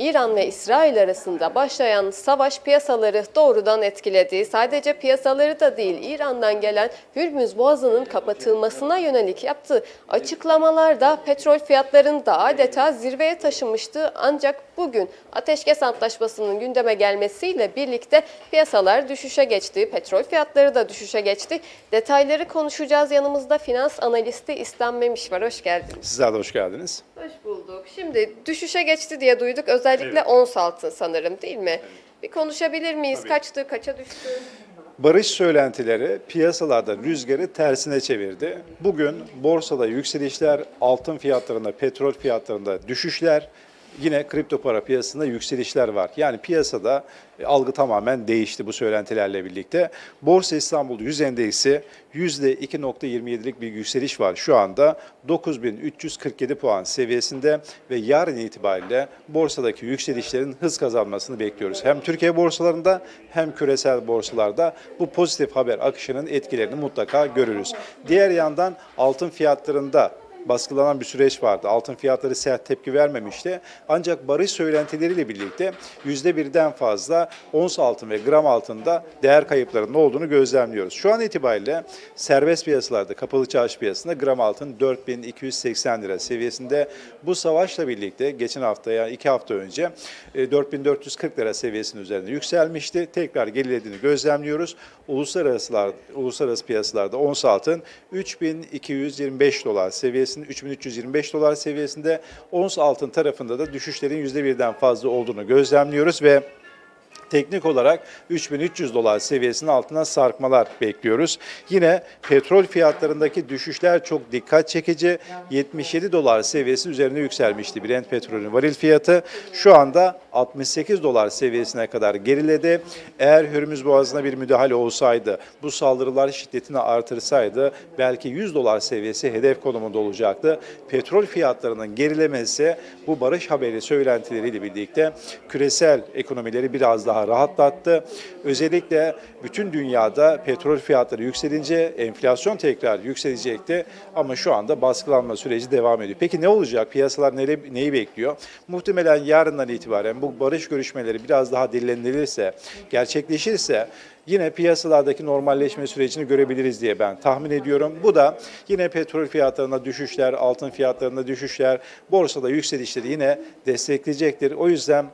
İran ve İsrail arasında başlayan savaş piyasaları doğrudan etkiledi. Sadece piyasaları da değil, İran'dan gelen Hürmüz Boğazı'nın kapatılmasına yönelik yaptığı açıklamalarda petrol fiyatlarını da adeta zirveye taşımıştı. Ancak bugün Ateşkes Antlaşması'nın gündeme gelmesiyle birlikte piyasalar düşüşe geçti. Petrol fiyatları da düşüşe geçti. Detayları konuşacağız. Yanımızda finans analisti İslam Memiş var. Hoş geldiniz. Sizler de hoş geldiniz. Hoş bulduk. Şimdi düşüşe geçti diye duyduk. Özellikle ons altın sanırım değil mi? Bir konuşabilir miyiz? Tabii. Kaçtı, kaça düştü? Barış söylentileri piyasalarda rüzgarı tersine çevirdi. Bugün borsada yükselişler, altın fiyatlarında, petrol fiyatlarında düşüşler, yine kripto para piyasasında yükselişler var. Yani piyasada e, algı tamamen değişti bu söylentilerle birlikte. Borsa İstanbul 100 endeksi %2.27'lik bir yükseliş var şu anda. 9347 puan seviyesinde ve yarın itibariyle borsadaki yükselişlerin hız kazanmasını bekliyoruz. Hem Türkiye borsalarında hem küresel borsalarda bu pozitif haber akışının etkilerini mutlaka görürüz. Diğer yandan altın fiyatlarında baskılanan bir süreç vardı. Altın fiyatları sert tepki vermemişti. Ancak barış söylentileriyle birlikte %1'den fazla ons altın ve gram altında değer kayıplarının olduğunu gözlemliyoruz. Şu an itibariyle serbest piyasalarda, kapalı çarşı piyasasında gram altın 4280 lira seviyesinde. Bu savaşla birlikte geçen hafta yani iki hafta önce e, 4440 lira seviyesinin üzerinde yükselmişti. Tekrar gerilediğini gözlemliyoruz. Uluslararası, uluslararası piyasalarda ons altın 3225 dolar seviyesinde, 3325 dolar seviyesinde. Ons altın tarafında da düşüşlerin %1'den fazla olduğunu gözlemliyoruz ve Teknik olarak 3300 dolar seviyesinin altına sarkmalar bekliyoruz. Yine petrol fiyatlarındaki düşüşler çok dikkat çekici. 77 dolar seviyesi üzerine yükselmişti Brent petrolün varil fiyatı. Şu anda 68 dolar seviyesine kadar geriledi. Eğer Hürmüz Boğazı'na bir müdahale olsaydı, bu saldırılar şiddetini artırsaydı belki 100 dolar seviyesi hedef konumunda olacaktı. Petrol fiyatlarının gerilemesi bu barış haberi söylentileriyle birlikte küresel ekonomileri biraz daha rahatlattı. Özellikle bütün dünyada petrol fiyatları yükselince enflasyon tekrar yükselecekti ama şu anda baskılanma süreci devam ediyor. Peki ne olacak? Piyasalar neyi bekliyor? Muhtemelen yarından itibaren bu barış görüşmeleri biraz daha dillendirilirse, gerçekleşirse yine piyasalardaki normalleşme sürecini görebiliriz diye ben tahmin ediyorum. Bu da yine petrol fiyatlarında düşüşler, altın fiyatlarında düşüşler, borsada yükselişleri yine destekleyecektir. O yüzden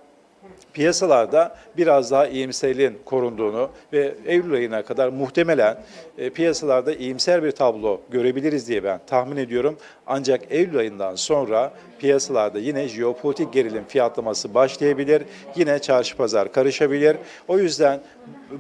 piyasalarda biraz daha iyimserliğin korunduğunu ve Eylül ayına kadar muhtemelen e, piyasalarda iyimser bir tablo görebiliriz diye ben tahmin ediyorum. Ancak Eylül ayından sonra piyasalarda yine jeopolitik gerilim fiyatlaması başlayabilir. Yine çarşı pazar karışabilir. O yüzden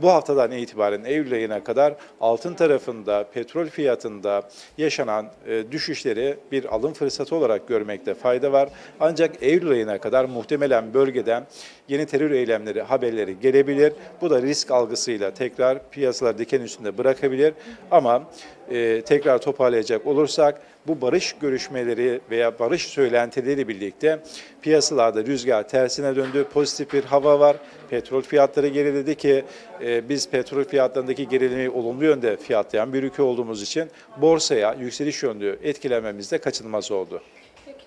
bu haftadan itibaren Eylül ayına kadar altın tarafında, petrol fiyatında yaşanan e, düşüşleri bir alım fırsatı olarak görmekte fayda var. Ancak Eylül ayına kadar muhtemelen bölgeden yeni terör eylemleri haberleri gelebilir. Bu da risk algısıyla tekrar piyasalar diken üstünde bırakabilir. Ama e, tekrar toparlayacak olursak bu barış görüşmeleri veya barış söylentileri birlikte piyasalarda rüzgar tersine döndü. Pozitif bir hava var. Petrol fiyatları geriledi ki e, biz petrol fiyatlarındaki gerilimi olumlu yönde fiyatlayan bir ülke olduğumuz için borsaya yükseliş yönlü etkilenmemiz de kaçınılmaz oldu.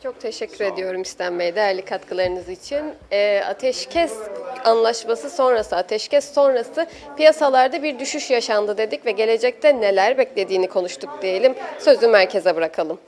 Çok teşekkür ediyorum Bey değerli katkılarınız için. Ee, ateşkes anlaşması sonrası, ateşkes sonrası piyasalarda bir düşüş yaşandı dedik ve gelecekte neler beklediğini konuştuk diyelim. Sözü merkeze bırakalım.